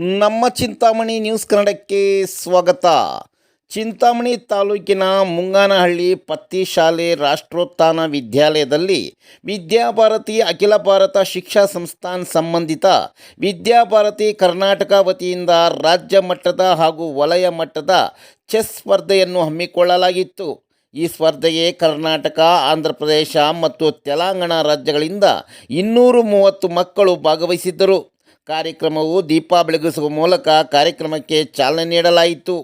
ನಮ್ಮ ಚಿಂತಾಮಣಿ ನ್ಯೂಸ್ ಕನ್ನಡಕ್ಕೆ ಸ್ವಾಗತ. ಚಿಂತಾಮಣಿ ತಾಲೂಕಿನ ಮುಂಗಾನಹಳ್ಳಿ ಪತ್ತಿ ಶಾಲೆ ರಾಷ್ಟ್ರೋತ್ಥಾನ ವಿದ್ಯಾಲಯದಲ್ಲಿ ವಿದ್ಯಾಭಾರತಿ ಅಖಿಲ ಭಾರತ ಶಿಕ್ಷಾ ಸಂಸ್ಥಾನ್ ಸಂಬಂಧಿತ ವಿದ್ಯಾಭಾರತಿ ಕರ್ನಾಟಕ ವತಿಯಿಂದ ರಾಜ್ಯ ಮಟ್ಟದ ಹಾಗೂ ವಲಯ ಮಟ್ಟದ ಚೆಸ್ ಸ್ಪರ್ಧೆಯನ್ನು ಹಮ್ಮಿಕೊಳ್ಳಲಾಗಿತ್ತು. ಈ ಸ್ಪರ್ಧೆಗೆ ಕರ್ನಾಟಕ ಆಂಧ್ರ ಪ್ರದೇಶ ಮತ್ತು ತೆಲಂಗಾಣ ರಾಜ್ಯಗಳಿಂದ ಇನ್ನೂರು ಮೂವತ್ತು ಮಕ್ಕಳು ಭಾಗವಹಿಸಿದ್ದರು. ಕಾರ್ಯಕ್ರಮವು ದೀಪ ಬೆಳಗಿಸುವ ಮೂಲಕ ಕಾರ್ಯಕ್ರಮಕ್ಕೆ ಚಾಲನೆ ನೀಡಲಾಯಿತು.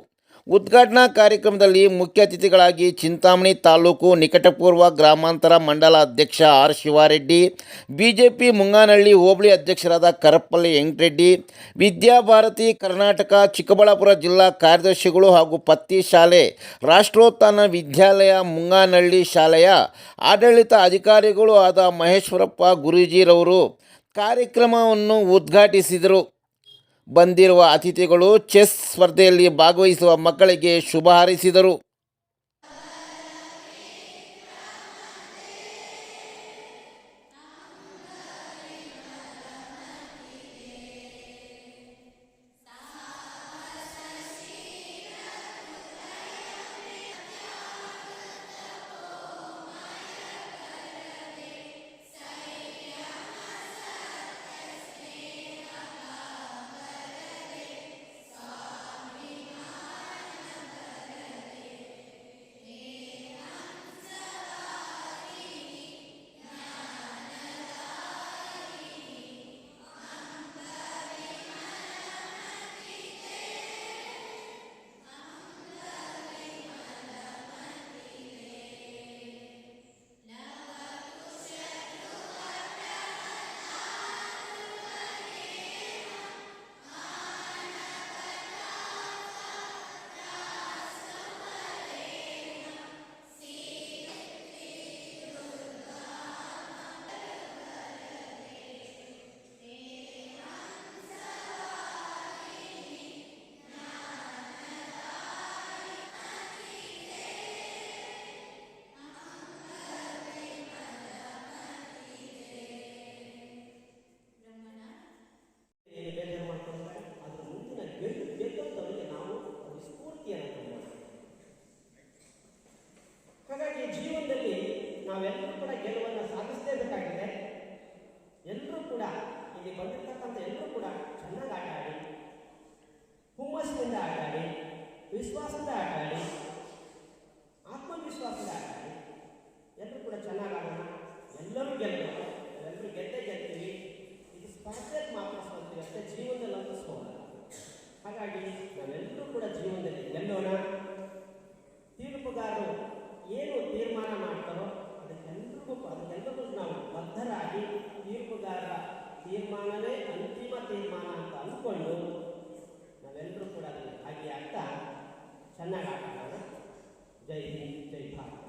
ಉದ್ಘಾಟನಾ ಕಾರ್ಯಕ್ರಮದಲ್ಲಿ ಮುಖ್ಯ ಅತಿಥಿಗಳಾಗಿ ಚಿಂತಾಮಣಿ ತಾಲೂಕು ನಿಕಟಪೂರ್ವ ಗ್ರಾಮಾಂತರ ಮಂಡಲ ಅಧ್ಯಕ್ಷ ಆರ್ ಶಿವಾರೆಡ್ಡಿ, ಬಿಜೆಪಿ ಮುಂಗಾನಹಳ್ಳಿ ಹೋಬಳಿ ಅಧ್ಯಕ್ಷರಾದ ಕರಪ್ಪಲ್ಲಿ ವೆಂಕಟರೆಡ್ಡಿ, ವಿದ್ಯಾಭಾರತಿ ಕರ್ನಾಟಕ ಚಿಕ್ಕಬಳ್ಳಾಪುರ ಜಿಲ್ಲಾ ಕಾರ್ಯದರ್ಶಿಗಳು ಹಾಗೂ ಪತ್ತಿ ಶಾಲೆ, ರಾಷ್ಟ್ರೋತ್ಥಾನ ವಿದ್ಯಾಲಯ ಮುಂಗಾನಹಳ್ಳಿ ಶಾಲೆಯ ಆಡಳಿತ ಅಧಿಕಾರಿಗಳು ಆದ ಮಹೇಶ್ವರಪ್ಪ ಗುರೂಜಿರವರು ಕಾರ್ಯಕ್ರಮವನ್ನು ಉದ್ಘಾಟಿಸಿದರು. ಬಂದಿರುವ ಅತಿಥಿಗಳು ಚೆಸ್ ಸ್ಪರ್ಧೆಯಲ್ಲಿ ಭಾಗವಹಿಸುವ ಮಕ್ಕಳಿಗೆ ಶುಭ ಹಾರೈಸಿದರು. ನಾವೆಲ್ಲರೂ ಕೂಡ ಗೆಲುವನ್ನು ಸಾಧಿಸಲೇಬೇಕಾಗಿದೆ. ಎಲ್ಲರೂ ಕೂಡ ಇಲ್ಲಿ ಬಂದಿರತಕ್ಕಂಥ ಎಲ್ಲರೂ ಕೂಡ ಚೆನ್ನಾಗಿ ಆಟ ಆಡಿ ಹುಮ್ಮಸ್ಸಿನಿಂದ ಆಟ ಆಡಿ ವಿಶ್ವಾಸದಿಂದ ಆಟ ಆಡಿ ಆತ್ಮವಿಶ್ವಾಸದಿಂದ ಆಟ ಆಡಿ ಎಲ್ಲರೂ ಕೂಡ ಚೆನ್ನಾಗಿ ಆಡೋಣ ಎಲ್ಲರೂ ಗೆಲ್ಲೋಣ ಎಲ್ಲರೂ ಗೆದ್ದೇ ಗೆಲ್ತೀವಿ. ಇದು ಸ್ಪರ್ಧೆಗೆ ಮಾತ್ರ ಅಷ್ಟೇ ಜೀವನದಲ್ಲಿ ಅಂತ ಸೋಲ ಹಾಗಾಗಿ ನಾವೆಲ್ಲರೂ ಕೂಡ ಜೀವನದಲ್ಲಿ ಗೆಲ್ಲೋಣ ತೀರ್ಪುಗಾರರು ಏನು ತೀರ್ಮಾನ ಮಾಡ್ತಾರೋ ಅದಕ್ಕೆಲ್ಲರಿಗೂ ಅದಕ್ಕೆಲ್ಲರಿಗೂ ನಾವು ಬದ್ಧರಾಗಿ ತೀರ್ಪುಗಾರರ ತೀರ್ಮಾನವೇ ಅಂತಿಮ ತೀರ್ಮಾನ ಅಂತ ಅಂದ್ಕೊಂಡು ನಾವೆಲ್ಲರೂ ಕೂಡ ಅದನ್ನು ಭಾಗಿಯಾಗ್ತಾ ಚೆನ್ನಾಗಿ ಆಟ ಆಡೋಣ ಜೈ ಹಿಂದ್ ಜೈ ಭಾರತ್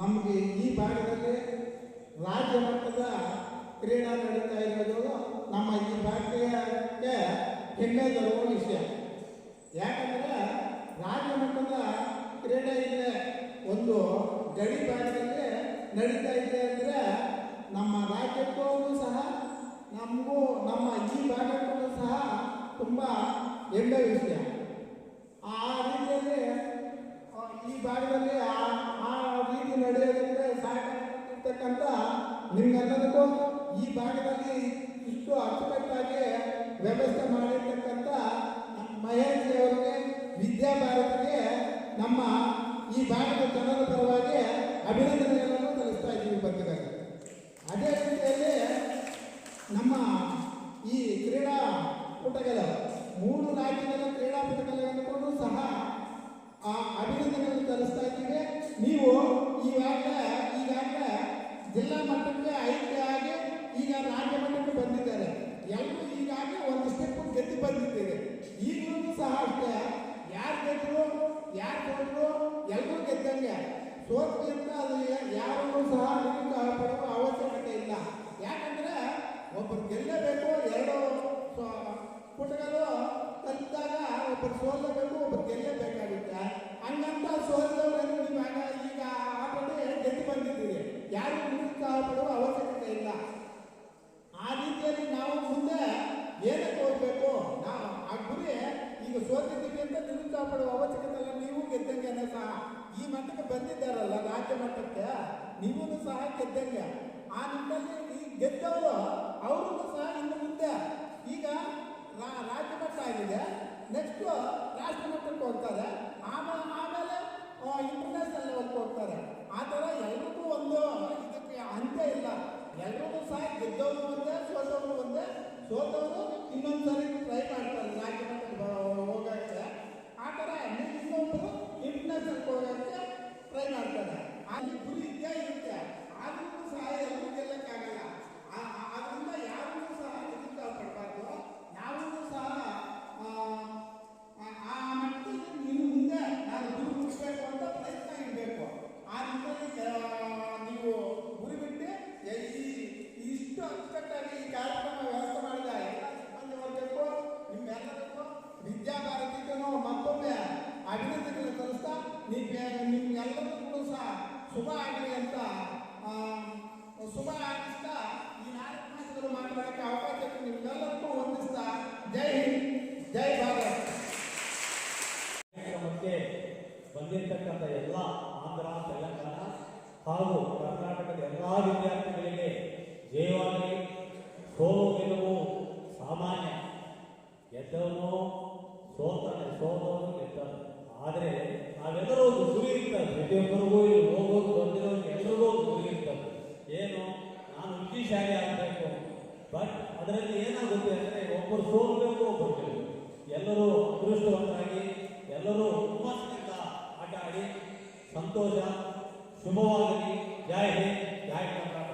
ನಮಗೆ ಈ ಭಾಗದಲ್ಲಿ ರಾಜ್ಯ ಮಟ್ಟದ ಕ್ರೀಡಾ ನಡೀತಾ ಇರೋದು ನಮ್ಮ ಈ ಭಾಗಕ್ಕೆ ಹೆಮ್ಮೆ ತರುವ ವಿಷಯ. ಯಾಕಂದರೆ ರಾಜ್ಯ ಮಟ್ಟದ ಕ್ರೀಡೆ ಇದೆ ಒಂದು ಗಡಿ ಭಾಗದಲ್ಲಿ ನಡೀತಾ ಇದೆ ಅಂದರೆ ನಮ್ಮ ರಾಜ್ಯಕ್ಕೂ ಸಹ, ನಮಗೂ, ನಮ್ಮ ಈ ಭಾಗಕ್ಕೂ ಸಹ ತುಂಬ ಹೆಮ್ಮೆ ವಿಷಯ. ಆ ರೀತಿಯಲ್ಲಿ ಈ ಭಾಗದಲ್ಲಿ ಆ ರೀತಿ ನಡೆಯೋದಕ್ಕೆ ಸಹಕರಿರ್ತಕ್ಕಂಥ ನಿಮ್ಗೆಲ್ಲರಿಗೂ ಈ ಭಾಗದಲ್ಲಿ ಇಷ್ಟು ಅಚ್ಚುಕಟ್ಟಾಗಿ ವ್ಯವಸ್ಥೆ ಮಾಡಿರ್ತಕ್ಕಂಥ ಮಹೇಶ್ ಅವರಿಗೆ ವಿದ್ಯಾಭಾರತಿಗೆ ನಮ್ಮ ಈ ಭಾಗದ ಜನರ ಪರವಾಗಿ ಅಭಿನಂದನೆಗಳನ್ನು ತಿಳಿಸ್ತಾ ಇದ್ದೀವಿ ಬಂದಿದ್ದಾರೆ ಅದೇ ರೀತಿಯಲ್ಲಿ ನಮ್ಮ ಈ ಕ್ರೀಡಾ ಪುಟಗಳ ಮೂರು ರಾಜ್ಯಗಳ ಕ್ರೀಡಾಪಟುಗಳನ್ನು ಸಹ ಆ ಅಭಿನಂದನೆಯನ್ನು ಸಲ್ಲಿಸ್ತಾ ಇದ್ದೀವಿ. ನೀವು ಈಗಾಗಲೇ ಈಗಾಗಲೇ ಜಿಲ್ಲಾ ಮಟ್ಟಕ್ಕೆ ಈಗ ರಾಜ್ಯ ಮಟ್ಟಕ್ಕೆ ಬಂದಿದ್ದಾರೆ. ಎಲ್ಲರೂ ಈಗಾಗಲೇ ಒಂದು ಸ್ಟೆಪ್ ಗೆದ್ದು ಬಂದಿದ್ದೇವೆ ಈಗಲೂ ಸಹ ಅಷ್ಟೇ. ಯಾರು ಗೆದ್ರು, ಯಾರು ಸೋತರು ಎಲ್ಲರೂ ಗೆದ್ದಂಗೆ. ಸೋತ್ರಿಂದ ಅದು ಯಾರನ್ನೂ ಸಹ ಪಡುವ ಅವಶ್ಯಕತೆ ಇಲ್ಲ. ಯಾಕಂದ್ರೆ ಒಬ್ಬರು ಗೆಲ್ಲಬೇಕು, ಎರಡು ಪುಟಗಳು ಕಲಿತಾಗ ಒಬ್ಬರು ಸೋಲಬೇಕು ಪಡುವ ಅವಶ್ಯಕತೆ ಇಲ್ಲ ನೀವು ಗೆದ್ದಂಗೆನೇ ಸಹ. ಈ ಮಟ್ಟಕ್ಕೆ ಬಂದಿದ್ದಾರಲ್ಲ ರಾಜ್ಯ ಮಟ್ಟಕ್ಕೆ. ನೀವೂ ಸಹ ಗೆದ್ದಂಗೆ. ಆ ನಿಮ್ಮಲ್ಲಿ ಈ ಗೆದ್ದವರು ಅವ್ರಿಗೂ ಸಹ ಇನ್ನು ಮುಂದೆ. ಈಗ ರಾಜ್ಯ ಮಟ್ಟ ಆಗಿದೆ. ನೆಕ್ಸ್ಟ್ ರಾಷ್ಟ್ರ ಮಟ್ಟಕ್ಕೆ ಹೋಗ್ತಾರೆ ಆಮೇಲೆ ಆಮೇಲೆ ಇಂಟರ್ನ್ಯಾಷನಲ್ ಲೆವೆಲ್ಗೆ ಹೋಗ್ತಾರೆ. ಆ ಥರ ಎಲ್ರಿಗೂ ಒಂದು ಇದಕ್ಕೆ ಅಂತ್ಯ ಇಲ್ಲ. ಎಲ್ರಿಗೂ ಸಹ ಗೆದ್ದವರು ಒಂದೇ, ಸೋತವರು ಒಂದೇ. ಸೋತವರು ಇನ್ನೊಂದು ಸರಿ ಟ್ರೈ ಮಾಡ್ತಾರೆ ರಾಜ್ಯ ಮಟ್ಟಕ್ಕೆ ಬ- ಹೋಗಕ್ಕೆ ಆ ಥರ ನೀವು ಇನ್ನೊಬ್ಬರು ಇಂಟರ್ನ್ಯಾಷನಲ್ ಹೋಗಕ್ಕೆ ಟ್ರೈ ಮಾಡ್ತಾರೆ ಅಲ್ಲಿ ಗುರಿ ಇದ್ದೇ ಇರುತ್ತೆ ಆದ್ರೂ ಸಹ ಎಲ್ಲರೂ ಗೆಲ್ಲಕ್ಕಾಗಲ್ಲ ಆ- ಆ- ಆದ್ರಿಂದ ಯಾರೂ ಸಹ ನಿರುತ್ಸಾಹಪಡಬಾರ್ದು ಯಾರೂ ಸಹ ಆ, ಆ- ಆ ಮಟ್ಟಿಗೆ ನೀವು ಮುಂದೆ ನಾನು ಗುರಿ ಮುಟ್ಟಬೇಕು ಅಂತ ಪ್ರಯತ್ನ ಇಡಬೇಕು ಆ ನಿಟ್ಟಿನಲ್ಲಿ ಆ, ನೀವು ಗುರಿ ಬಿಟ್ಟು ಎ- ಈ ಇಷ್ಟು ಅಚ್ಚುಕಟ್ಟಾಗಿ ಈ ಕಾರ್ಯಕ್ರಮ ವ್ಯವಸ್ಥೆ ಮಾಡಿದ ಎಲ್ಲ ಸಿಬ್ಬಂದಿ ವರ್ಗಕ್ಕೂ ನಿಮ್ಮೆಲ್ಲರಿಗೂ ವಿದ್ಯಾಭಾರತಿಗೂ ಮತ್ತೊಮ್ಮೆ ಅಭಿನಂದನೆಗಳು ಸಲ್ಲಿಸ್ತಾ ನಿಮ್ಗೆ ನಿಮ್ಗೆಲ್ಲರಿಗೂ ಸಹ ಶುಭ ಆಗಲಿ ಅಂತ ಆ, ಶುಭ ಹಾರೈಸ್ತಾ ಈ ನಾಲ್ಕು ಮಾಸಗಳು ಮಾತನಾಡಕ್ಕೆ ಅವಕಾಶ ನಿಮ್ಗೆಲ್ಲರಿಗೂ ವಂದಿಸ್ತಾ ಜೈ ಹಿಂದ್ ಜೈ ಭಾರತ್ ಕಾರ್ಯಕ್ರಮಕ್ಕೆ ಬಂದಿರತಕ್ಕಂಥ ಎಲ್ಲ ಆಂಧ್ರ ತೆಲಂಗಾಣ ಹಾಗೂ ಕರ್ನಾಟಕದ ಎಲ್ಲ ವಿದ್ಯಾರ್ಥಿಗಳಿಗೆ ಜಯವಾಗಲಿ. ಸೋಲು ಗೆಲುವು ಸಾಮಾನ್ಯ. ಗೆದ್ದವನು ಸೋತಾನೆ ಸೋಲವನು ಗೆದ್ದವನು. ಆದರೆ ನಾವೆಲ್ಲರೂ ಒಂದು ಗುರಿ ಇರ್ತದೆ ಪ್ರತಿಯೊಬ್ಬರಿಗೂ ಇಲ್ಲಿ ಹೋಗೋದು ಬಂದಿರೋದು ಎಲ್ಲರಿಗೂ ಒಂದು ಗುರಿ ಇರ್ತದೆ ಏನು? ನಾನು ವಿದ್ಯಾಶಾಲಿ ಆಗಬೇಕು. ಬಟ್ ಅದರಲ್ಲಿ ಏನಾಗುತ್ತೆ ಅಂದರೆ ಒಬ್ಬರು ಸೋಲಬೇಕು, ಒಬ್ಬರು ಗೆಲ್ಲಬೇಕು. ಎಲ್ಲರೂ ಅದೃಷ್ಟವಂತರಾಗಿ, ಎಲ್ಲರೂ ಹುಮ್ಮಸ್ಸಿನಿಂದ ಆಟ ಆಡಿ ಸಂತೋಷ ಶುಭವಾಗಲಿ ಜೈ ಹಿಂದ್ ಜೈ ಕರ್ನಾಟಕ